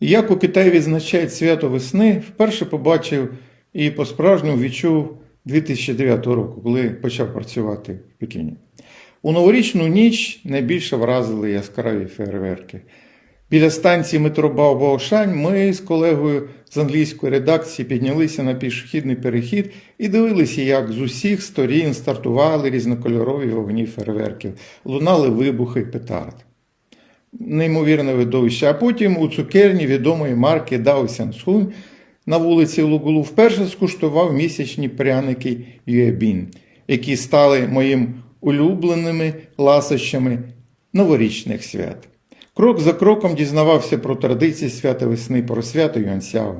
Як у Китаї відзначають свято весни, вперше побачив і по-справжньому відчув 2009 року, коли почав працювати в Пекіні. У новорічну ніч найбільше вразили яскраві фейерверки. Біля станції метро Баобаошань ми з колегою з англійської редакції піднялися на пішохідний перехід і дивилися, як з усіх сторін стартували різнокольорові вогні фейерверків, лунали вибухи петард. Неймовірне видовище. А потім у цукерні відомої марки Дао Сянсунь на вулиці Лугулу вперше скуштував місячні пряники Юебін, які стали моїм улюбленими ласощами новорічних свят. Крок за кроком дізнавався про традиції свята весни, про свято Юансяо.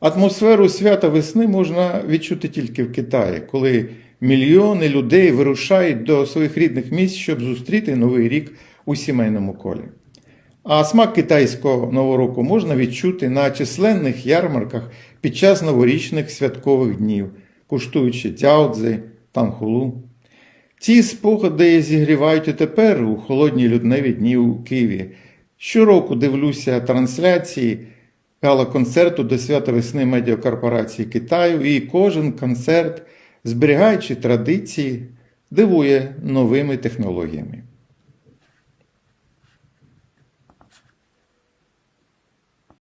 Атмосферу свята весни можна відчути тільки в Китаї, коли мільйони людей вирушають до своїх рідних місць, щоб зустріти новий рік у сімейному колі. А смак китайського нового року можна відчути на численних ярмарках під час новорічних святкових днів, куштуючи цяодзи, танхулу. Ці спогади зігрівають і тепер у холодні людневі дні у Києві. Щороку дивлюся трансляції гала-концерту до свята весни медіакорпорації Китаю, і кожен концерт, зберігаючи традиції, дивує новими технологіями.